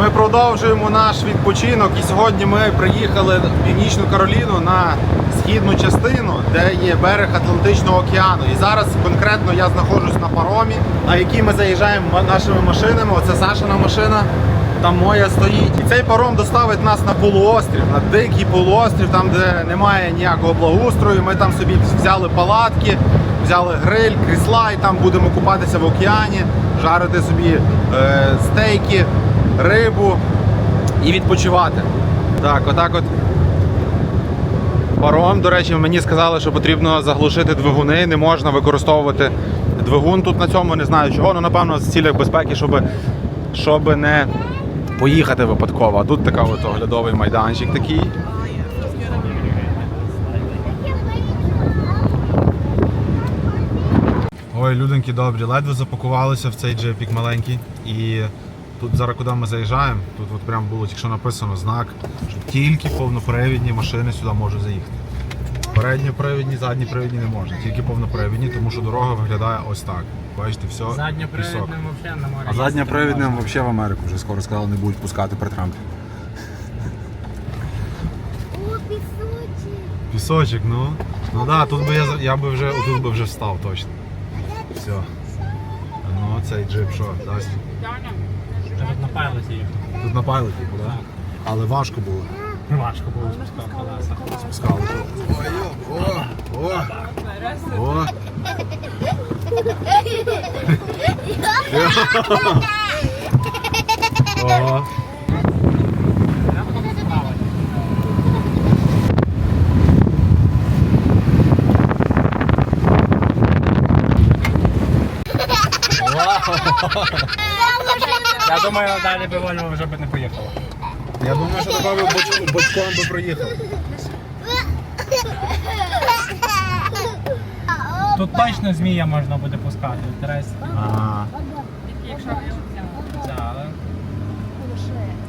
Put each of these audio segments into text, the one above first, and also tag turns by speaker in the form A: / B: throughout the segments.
A: Ми продовжуємо наш відпочинок і сьогодні ми приїхали в Північну Кароліну на східну частину, де є берег Атлантичного океану. І зараз конкретно я знаходжусь на паромі, на який ми заїжджаємо нашими машинами. Оце Сашина машина, там моя стоїть. І цей паром доставить нас на полуострів, на дикий полуострів, там де немає ніякого благоустрою. Ми там собі взяли палатки, взяли гриль, крісла і там будемо купатися в океані, жарити собі е, стейки, рибу і відпочивати. Так, отак от. Паром, до речі, мені сказали, що потрібно заглушити двигуни, не можна використовувати двигун тут на цьому, не знаю чого, ну напевно з цілях безпеки, щоб, щоб не поїхати випадково. А тут така от оглядовий майданчик такий. Ой, люденьки добрі, ледве запакувалися в цей джепік маленький. І тут зараз, куди ми заїжджаємо, тут от прям було тільки що написано знак, що тільки повнопривідні машини сюди можуть заїхати. Передньопривідні, задньопривідні не можна, тільки повнопривідні, тому що дорога виглядає ось так. Бачите, все пісок.
B: Задньопривідним взагалі може.
A: А задньопривідним взагалі в Америку вже скоро сказали, не будуть пускати при Трампі.
C: О, пісочі.
A: Пісочок, ну. Ну да, тут би я, за- я би вже тут би вже встав точно. Все. Ну, цей джип що, дасть?
B: Тут на пайлоті їхав.
A: Тут на пайлоті, так? Але важко було.
B: Важко було спускати колеса.
A: Спускали. О, о, о. О.
B: Я думаю, далі би Вольво вже б не поїхало.
A: Я думаю, що такого боч- бочком би проїхав.
B: Тут точно змія можна буде пускати. Тарас.
A: А,
B: Це, але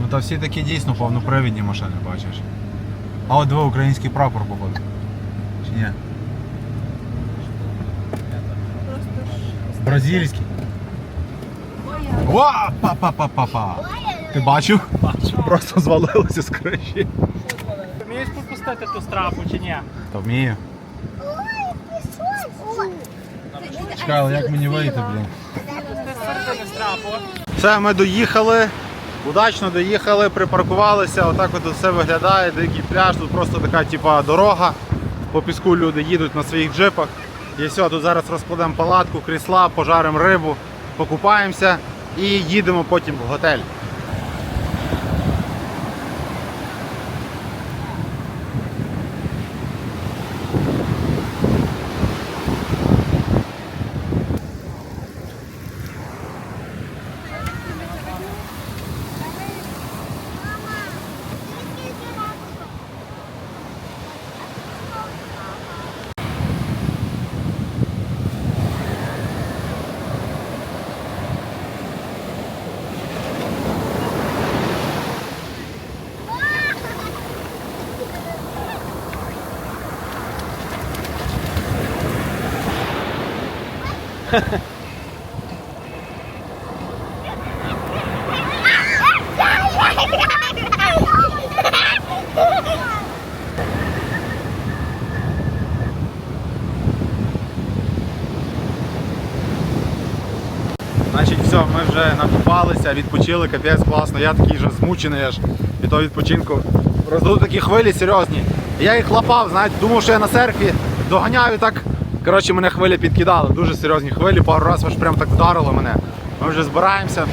A: ну то всі такі дійсно повнопривідні машини, бачиш. А от диви український прапор походу. Чи ні? Бразильський. О, па-па-па-па-па. Ти бачив?
B: бачу.
A: Просто звалилося з криші.
B: Вмієш попустити ту страпу чи ні?
A: Та вмію. Чекай, але як мені вийти, блін?
B: Ти страпу.
A: Все, ми доїхали. Удачно доїхали, припаркувалися. Отак от все виглядає. Дикий пляж. Тут просто така типа дорога. По піску люди їдуть на своїх джипах. І все, тут зараз розкладемо палатку, крісла, пожаримо рибу, покупаємося і їдемо потім в готель. Значить, все, ми вже накупалися, відпочили, капець класно. Я такий вже змучений аж від того відпочинку. Роздуть такі хвилі серйозні. Я їх лапав, знаєте, думав, що я на серфі доганяю так. Коротше, мене хвилі підкидали, дуже серйозні хвилі, пару разів аж прям так вдарило мене. Ми вже збираємося.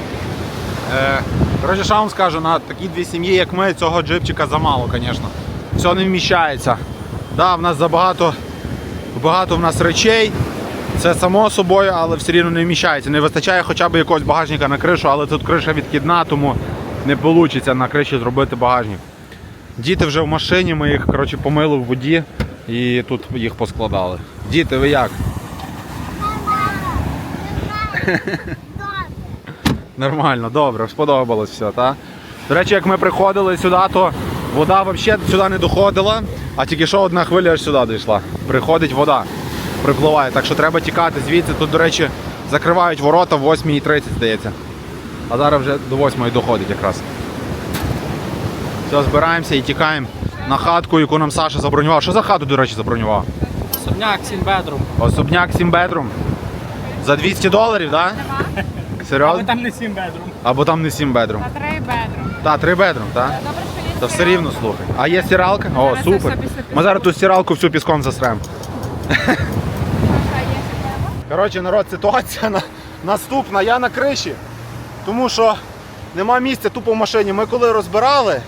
A: Е, коротше, що вам скажу, на такі дві сім'ї, як ми, цього джипчика замало, звісно. Все не вміщається. Да, в нас забагато багато в нас речей. Це само собою, але все рівно не вміщається. Не вистачає хоча б якогось багажника на кришу, але тут криша відкидна, тому не вийде на криші зробити багажник. Діти вже в машині, ми їх коротше, помили в воді і тут їх поскладали. Діти, ви як? Нормально, добре, сподобалось все, так? До речі, як ми приходили сюди, то вода взагалі сюди не доходила, а тільки що одна хвиля аж сюди дійшла. Приходить вода, припливає. Так що треба тікати звідси. Тут, до речі, закривають ворота в 8.30, здається. А зараз вже до 8 доходить якраз. Все, збираємося і тікаємо на хатку, яку нам Саша забронював. Що за хату, до речі, забронював?
B: Особняк, сім бедрум.
A: Особняк 7 бедрум. За 200 доларів, так? Да? Серйозно?
B: там не сім бедрум.
A: Або там не 7 бедрум. Та, 3 бедрум, так?
D: Добре, що є
A: Та все рівно слухай. А є стиралка? О,
D: Зараз
A: супер.
D: все після.
A: Ми зараз ту стиралку всю піском засремо.
D: А?
A: Коротше, народ, ситуація на... наступна. Я на криші, тому що нема місця тупо в машині. Ми коли розбирали,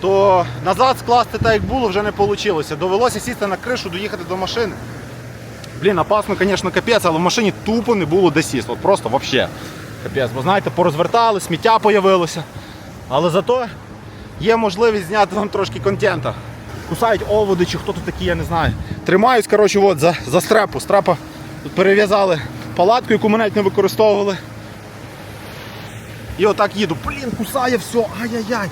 A: то назад скласти так, як було, вже не вийшло. Довелося сісти на кришу, доїхати до машини. Блін, опасно, звісно, капець, але в машині тупо не було де сісти. От просто взагалі. Капець, бо знаєте, порозвертали, сміття появилося. Але зато є можливість зняти вам трошки контента. Кусають оводи чи хто тут такі, я не знаю. Тримаюсь, коротше, от, за, за стрепу. Стрепа тут перев'язали палатку, яку ми навіть не використовували. І отак їду. Блін, кусає все. Ай-яй-яй.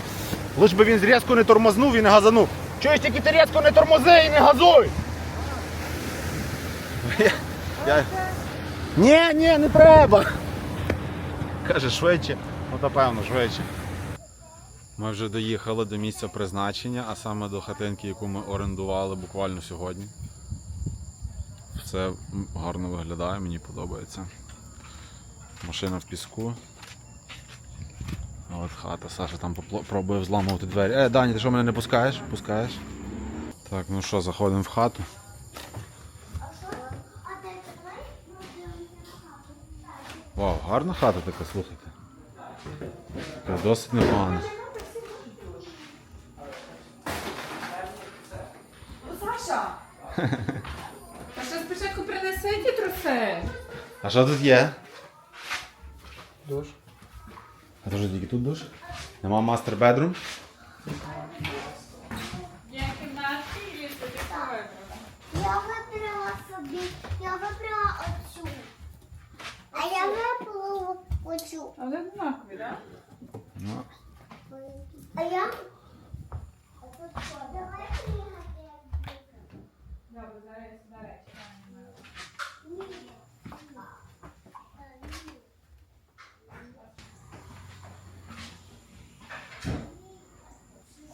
A: Лиш би він різко не тормознув і не газанув. Чуєш, тільки ти різко не тормози і не газуй. Я... Ні, ні, не треба. Каже, швидше. Ну то певно, швидше. Ми вже доїхали до місця призначення, а саме до хатинки, яку ми орендували буквально сьогодні. Все гарно виглядає, мені подобається. Машина в піску. А От хата, Саша там пробує взламувати двері. Е, Дані, ти що мене не пускаєш? Пускаєш? Так, ну що, заходимо в хату. Вау, гарна хата така, слухайте. Така досить непогана.
D: Саша! А що спочатку принеси ті труси?
A: А що тут є? А тільки тут душ? Нема мастер бедрум?
D: Є кімнатки і.
C: Я вибрала собі, я вибрала оцю. А я вибрала оцю.
D: Але однакові, так?
A: Ну,
C: А я... А тут що? Давай пригати.
D: Добре, зараз я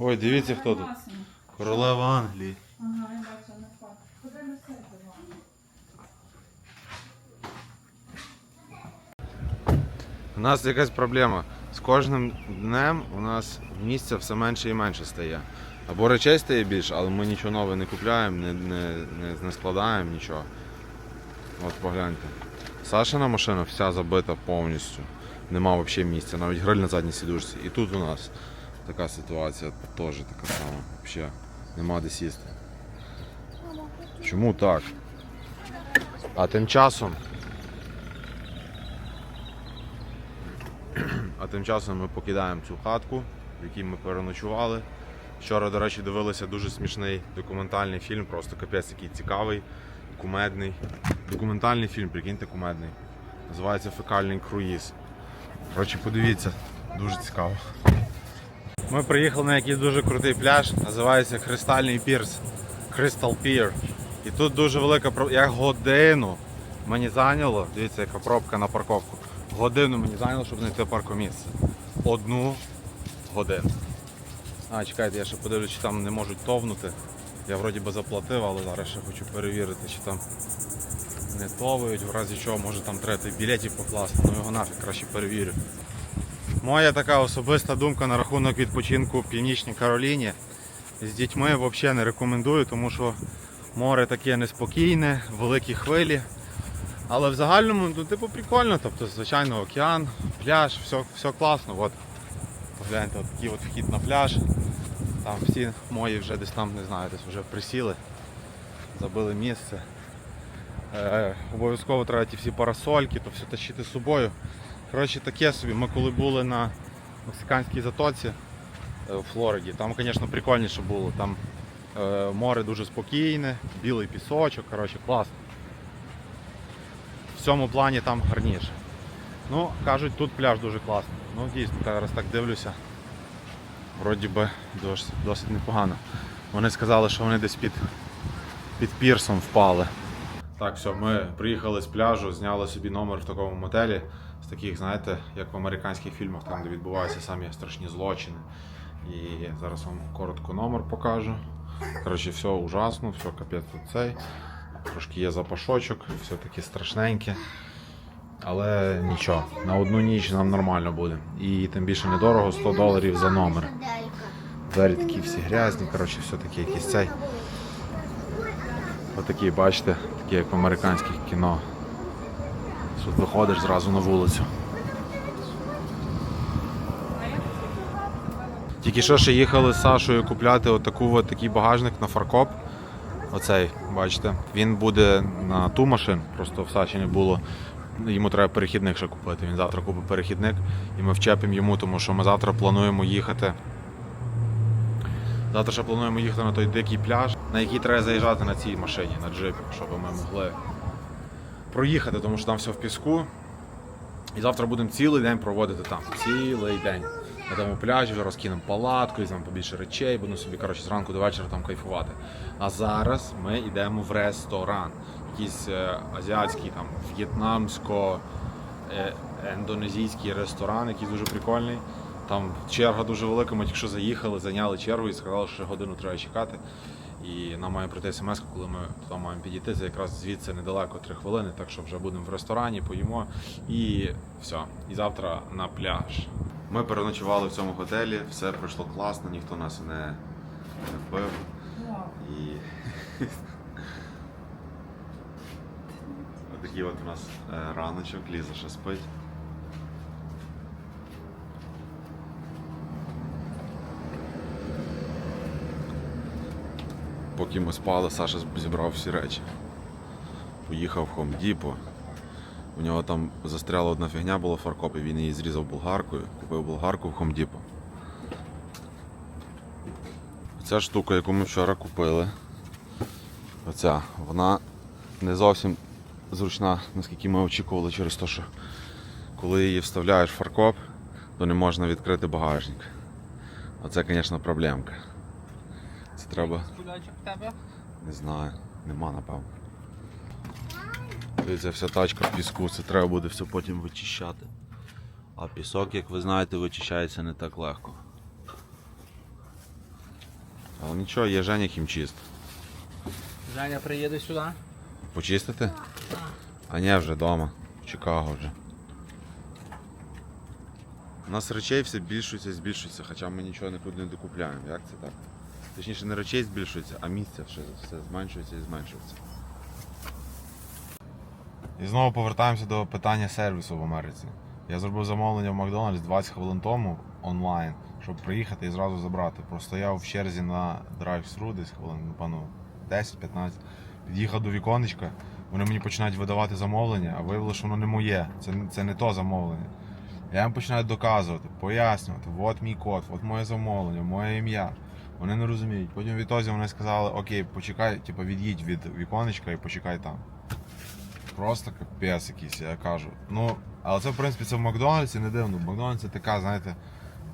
A: Ой, дивіться хто тут. Королева Англії.
D: Ага, я бачу фото. Куди носити вам?
A: У нас якась проблема. З кожним днем у нас місця все менше і менше стає. Або речей стає більше, але ми нічого нове не купляємо, не, не, не, не складаємо нічого. От погляньте. Сашина машина вся забита повністю. Нема взагалі місця, навіть гриль на задній сідушці. І тут у нас така ситуація теж така сама. Взагалі нема де сісти. Чому так? А тим часом А тим часом ми покидаємо цю хатку, в якій ми переночували. Вчора, до речі, дивилися дуже смішний документальний фільм, просто капець який цікавий, кумедний. Документальний фільм, прикиньте, кумедний. Називається Фекальний круїз. Коротше, подивіться, дуже цікаво. Ми приїхали на якийсь дуже крутий пляж, називається Кристальний Пірс. Crystal Pier. І тут дуже велика про- як годину мені зайняло, дивіться, яка пробка на парковку. Годину мені зайняло, щоб знайти паркомісце. Одну годину. А, чекайте, я ще подивлюсь, чи там не можуть товнути. Я вроді би заплатив, але зараз ще хочу перевірити, чи там не товують, в разі чого, може там треба в білеті покласти, ну його нафіг краще перевірю. Моя така особиста думка на рахунок відпочинку в Північній Кароліні. З дітьми взагалі не рекомендую, тому що море таке неспокійне, великі хвилі. Але в загальному, ну, типу, прикольно, тобто, звичайно, океан, пляж, все, все класно. От, погляньте, от такий от вхід на пляж. Там всі мої вже десь там, не знаю, десь вже присіли, забили місце. Е, обов'язково треба ті всі парасольки, то все тащити з собою. Коротше, таке собі. Ми коли були на мексиканській затоці е, у Флориді, там, звісно, прикольніше було. Там е, море дуже спокійне, білий пісочок, коротше, класно. В цьому плані там гарніше. Ну, кажуть, тут пляж дуже класний. Ну, дійсно, зараз так дивлюся. Вроді би досить, досить непогано. Вони сказали, що вони десь під, під пірсом впали. Так, все, ми приїхали з пляжу, зняли собі номер в такому мотелі, з таких, знаєте, як в американських фільмах, там, де відбуваються самі страшні злочини. І зараз вам коротко номер покажу. Коротше, все ужасно, все капець тут цей. Трошки є запашочок, все таки страшненьке. Але нічого, на одну ніч нам нормально буде. І тим більше недорого, 100 доларів за номер. Двері такі всі грязні, коротше, все таки якийсь цей. Отакий, бачите, такі як в американських кіно. Тут виходиш зразу на вулицю. Тільки що ще їхали з Сашою купляти отаку, от такий багажник на фаркоп. Оцей, бачите, він буде на ту машину, просто в Саші не було. Йому треба перехідник ще купити. Він завтра купить перехідник і ми вчепимо йому, тому що ми завтра плануємо їхати. Завтра ще плануємо їхати на той дикий пляж, на який треба заїжджати на цій машині, на джипі, щоб ми могли проїхати, тому що там все в піску. І завтра будемо цілий день проводити там. Цілий день. На тому пляжі розкинемо палатку, візьмемо побільше речей, будемо собі коротше, зранку до вечора там кайфувати. А зараз ми йдемо в ресторан. Якийсь е, азіатський, там, в'єтнамсько, е, ресторан, який дуже прикольний. Там черга дуже велика, ми тільки що заїхали, зайняли чергу і сказали, що ще годину треба чекати. І нам має прийти смс, коли ми туди маємо підійти. Це якраз звідси недалеко 3 хвилини, так що вже будемо в ресторані, поїмо і все. І завтра на пляж. Ми переночували в цьому готелі, все пройшло класно, ніхто нас не, вбив. І Отакий от у нас е, раночок, Ліза ще спить. Поки ми спали, Саша зібрав всі речі. Поїхав в Depot. У нього там застряла одна фігня була в фаркопі, він її зрізав болгаркою, купив болгарку в Depot. Ця штука, яку ми вчора купили, оця, вона не зовсім зручна, наскільки ми очікували, через те, що коли її вставляєш в фаркоп, то не можна відкрити багажник. Оце, звісно, проблемка. Треба. Не знаю, нема напевно. Дивіться, вся тачка в піску, це треба буде все потім вичищати. А пісок, як ви знаєте, вичищається не так легко. Але нічого, є Женя хімчист.
B: Женя приїде сюди.
A: Почистити? А ні, вже вдома. В Чикаго вже. У нас речей все збільшується і збільшується, хоча ми нічого нікуди не докупляємо. Як це так? Точніше, не речей збільшується, а місця все, все зменшується і зменшується. І знову повертаємося до питання сервісу в Америці. Я зробив замовлення в Макдональдс 20 хвилин тому онлайн, щоб приїхати і зразу забрати. Простояв в черзі на драйв-сру десь хвилин, напевно, 10-15. Під'їхав до віконечка, вони мені починають видавати замовлення, а виявилося, що воно не моє. Це, це не то замовлення. Я їм починаю доказувати, пояснювати, от мій код, от моє замовлення, моє ім'я. Вони не розуміють. Потім відтоді вони сказали, окей, почекай, типу, від'їдь від віконечка і почекай там. Просто капець якийсь, я кажу. Ну, але це в принципі це в Макдональдсі не дивно. В Макдональдсі така, знаєте,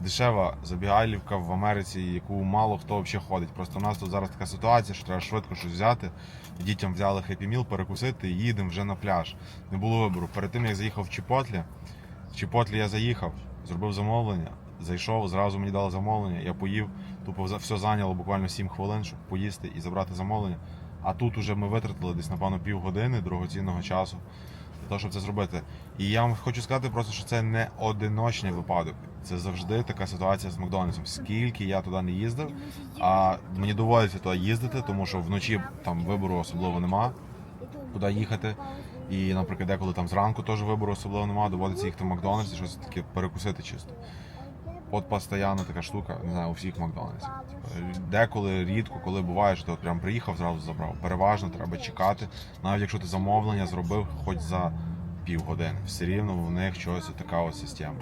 A: дешева забігайлівка в Америці, яку мало хто взагалі ходить. Просто у нас тут зараз така ситуація, що треба швидко щось взяти. Дітям взяли хеппі міл, перекусити і їдемо вже на пляж. Не було вибору. Перед тим як заїхав в Чіпотлі, в Чіпотлі я заїхав, зробив замовлення, зайшов, зразу мені дали замовлення, я поїв, тупо все зайняло буквально 7 хвилин, щоб поїсти і забрати замовлення. А тут уже ми витратили десь, напевно, півгодини дорогоцінного часу для того, щоб це зробити. І я вам хочу сказати просто, що це не одиночний випадок. Це завжди така ситуація з Макдональдсом. Скільки я туди не їздив, а мені доводиться туди їздити, тому що вночі там вибору особливо нема, куди їхати. І, наприклад, деколи там зранку теж вибору особливо нема, доводиться їхати в Макдональдс щось таке перекусити чисто. От постійно така штука, не знаю, у всіх Макдональдсах. Типу, Деколи, рідко, коли буває, що ти от прям приїхав, зразу забрав. Переважно треба чекати. Навіть якщо ти замовлення зробив хоч за півгодини. Все рівно в них щось така ось система.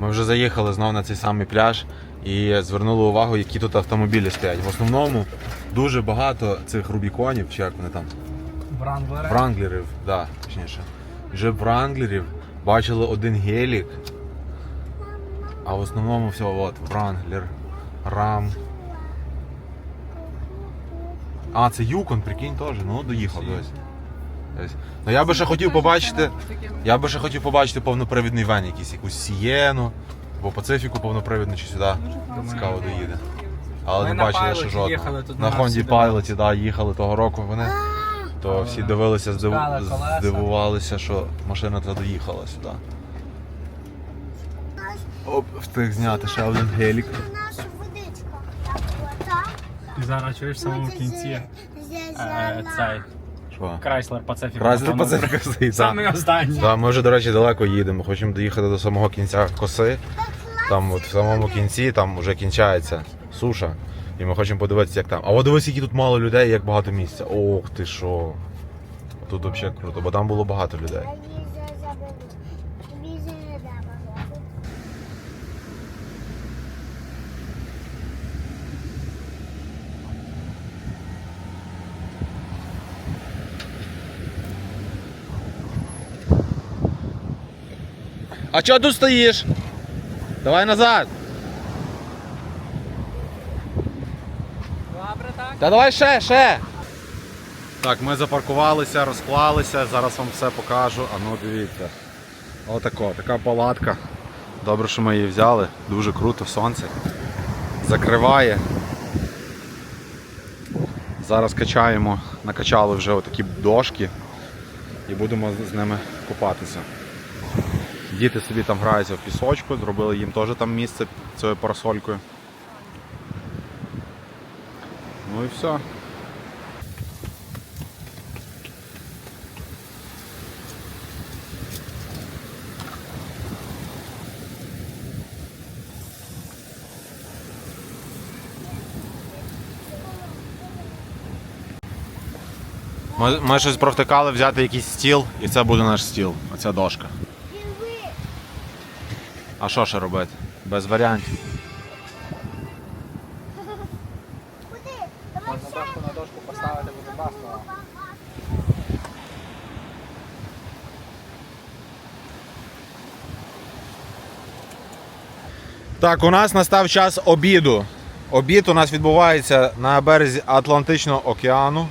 A: Ми вже заїхали знову на цей самий пляж і звернули увагу, які тут автомобілі стоять. В основному дуже багато цих рубіконів, чи як вони там,
B: Вранглери.
A: Вранглерів, да, точніше. Вже Вранглерів бачили один гелік. А в основному все, от, Вранглер, Рам. А, це Юкон, прикинь теж, ну доїхав десь. Десь. Ну я би ще хотів побачити. Я би ще хотів побачити повнопривідний вен якийсь, якусь Сієну. По Пацифіку повнопривідно чи сюди. Цікаво доїде. Але
B: Ми
A: не
B: на
A: бачили,
B: Pilot
A: що жодного.
B: їхали, тут
A: на Honda
B: всюди
A: Pilot, да, їхали того року вони. То всі дивилися, здиву...
B: Пускали колеса.
A: здивувалися, що машина та доїхала сюди. Оп, встиг зняти ще один гелік.
C: Наша водичка. Так.
B: І зараз чуєш в самому кінці е, цей
A: Що?
B: Крайслер Пацифік.
A: Крайслер Пацифіка стоїть. так.
B: Останній.
A: Так, ми вже, до речі, далеко їдемо. Хочемо доїхати до самого кінця коси. Там от в самому кінці там вже кінчається суша. І ми хочемо подивитися, як там. А от дивись, які тут мало людей як багато місця. Ох ти що. Тут взагалі круто, бо там було багато людей.
C: Я її заберу. Візі не дам.
A: А чого тут стоїш? Давай назад.
B: Добре, так?
A: Та давай ще, ще. Так, ми запаркувалися, розклалися, зараз вам все покажу. А ну дивіться. Отако, така палатка. Добре, що ми її взяли. Дуже круто, сонце. Закриває. Зараз качаємо, накачали вже отакі дошки і будемо з ними купатися. Діти собі там граються в пісочку, зробили їм теж там місце цією парасолькою. Ну і все. Ми, ми щось провтикали взяти якийсь стіл, і це буде наш стіл, оця дошка. А що ще робити? Без варіантів.
B: Можна дошку на дошку поставити, буде класно.
A: Так, у нас настав час обіду. Обід у нас відбувається на березі Атлантичного океану.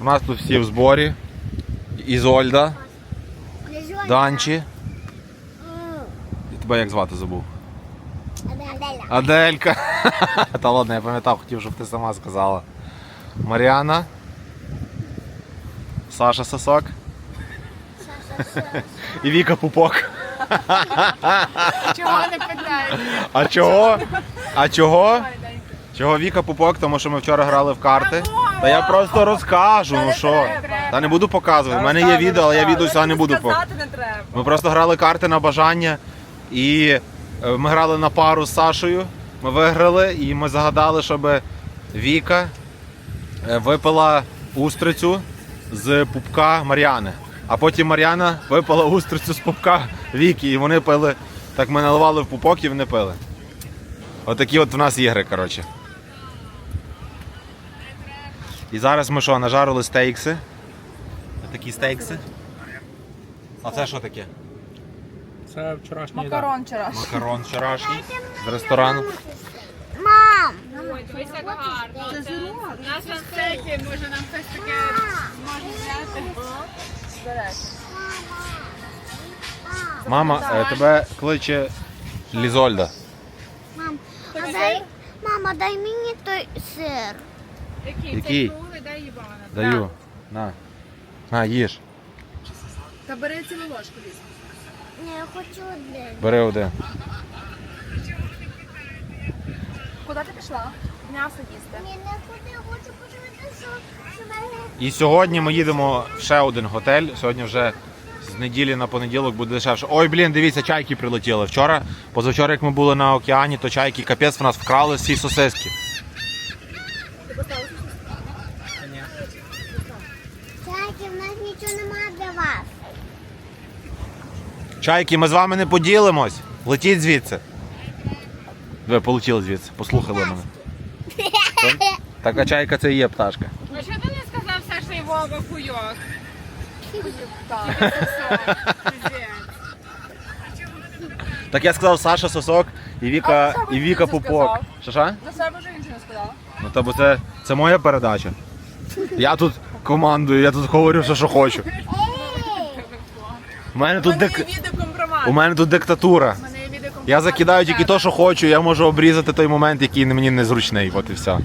A: У нас тут всі в зборі. Ізольда, Данчі. Тебе як звати забув?
C: Аделя.
A: Аделька. Та ладно, я пам'ятав, хотів, щоб ти сама сказала. Маріана. Саша Сосок. І Віка Пупок.
D: Чого не питаєте?
A: А чого? А чого? Чого Віка Пупок? Тому що ми вчора грали в карти. Та я просто розкажу, ну що. Та не буду показувати. У мене є відео, але я відео сюди не буду показувати. Ми просто грали карти на бажання. І е, ми грали на пару з Сашою. Ми виграли і ми загадали, щоб Віка е, випила устрицю з пупка Мар'яни. А потім Мар'яна випила устрицю з пупка Віки. І вони пили. Так ми наливали в пупок і вони пили. Отакі от в нас ігри, коротше. І зараз ми що, нажарили стейкси. Такі стейкси. А це що таке?
B: Це вчорашній
D: Макарон вчорашній.
A: Макарон вчорашній з ресторану.
C: Мам!
D: Ой, дивись, як гарно. Це У нас на стейки, може нам щось таке може взяти.
A: Мама, е, тебе кличе Лізольда.
C: Мам, а дай, мама, дай мені той сир.
D: Який?
A: Який?
D: Це круглий, дай Івана.
A: Даю. На. На, їж.
D: Та бери цілу ложку візьми.
C: Ні, я хочу один.
A: Бери один.
D: Куди ти пішла? М'ясо їсти.
C: Ні, не хочу, я хочу подивитися, що, що мене...
A: І сьогодні ми їдемо в ще один готель. Сьогодні вже з неділі на понеділок буде дешевше. Ой, блін, дивіться, чайки прилетіли. Вчора, позавчора, як ми були на океані, то чайки капець в нас вкрали всі сосиски.
C: Чайки, в нас нічого немає для вас.
A: Чайки, ми з вами не поділимось. Летіть звідси. Ви полетіли звідси, послухали мене. Така чайка це і є пташка.
D: А чого ти не сказав Саша і Вова хуйок?
A: Так я сказав Саша Сосок і Віка,
D: А,
A: і Віка Пупок.
D: сказав.
A: Що що?
D: На себе вже нічого не сказала.
A: Ну та бо це, це моя передача. Я тут командую, я тут говорю все, що хочу. У мене тут, дик... У мене тут диктатура. Я закидаю тільки те, що хочу, я можу обрізати той момент, який мені незручний. От і все.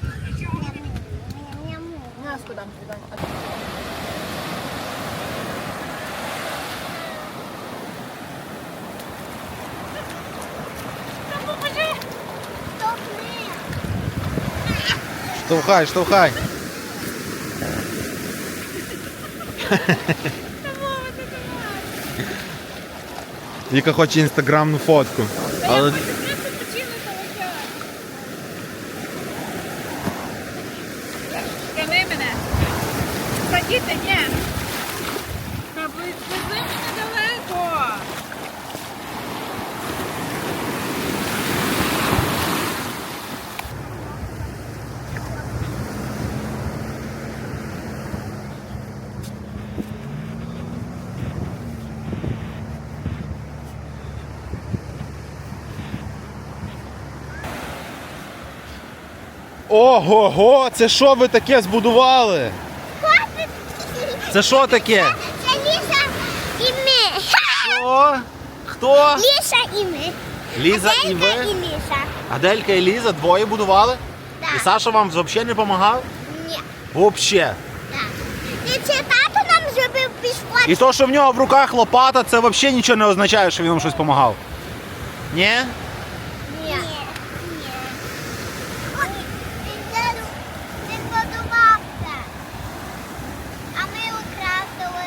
A: Штовхай, штовхай. Віка хоче інстаграмну фотку. Але
D: Прями мене. Садіться, ні. Та ви везли мене далеко.
A: Ого-го, це що ви таке збудували? Це що таке?
C: Це Ліса і ми.
A: Що? Хто?
C: Ліса і ми.
A: Ліза і ви?
C: і Ліса.
A: Аделька і Ліза двоє будували?
C: Так.
A: І Саша вам взагалі не допомагав?
C: Ні.
A: Взагалі.
C: Так. І це тато нам зробив пішко.
A: І то, що в нього в руках лопата, це взагалі нічого не означає, що він вам щось допомагав. Ні.
C: Ой, Він деду не подобався. А ми украсили.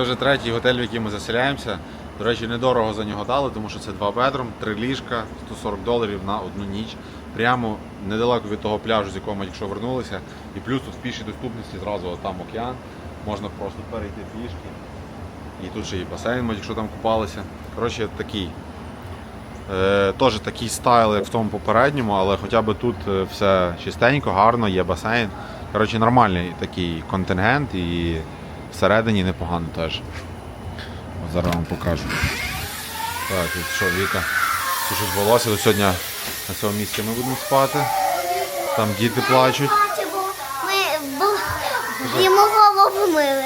A: Це вже третій готель, в який ми заселяємося. До речі, недорого за нього дали, тому що це два бедрум, три ліжка, 140 доларів на одну ніч. Прямо недалеко від того пляжу, з якого ми якщо вернулися. І плюс тут в пішій доступності зразу там океан. Можна просто перейти пішки. І тут ще і басейн, ми якщо там купалися. Коротше, такий. Е, теж такий стайл, як в тому попередньому, але хоча б тут е, все чистенько, гарно, є басейн. Коротше, нормальний такий контингент і всередині непогано теж. От зараз вам покажу. Так, тут що, Віка сушить волосся, тут сьогодні на цьому місці ми будемо спати. Там діти плачуть.
C: Бачимо, ми бу- йому голову мили.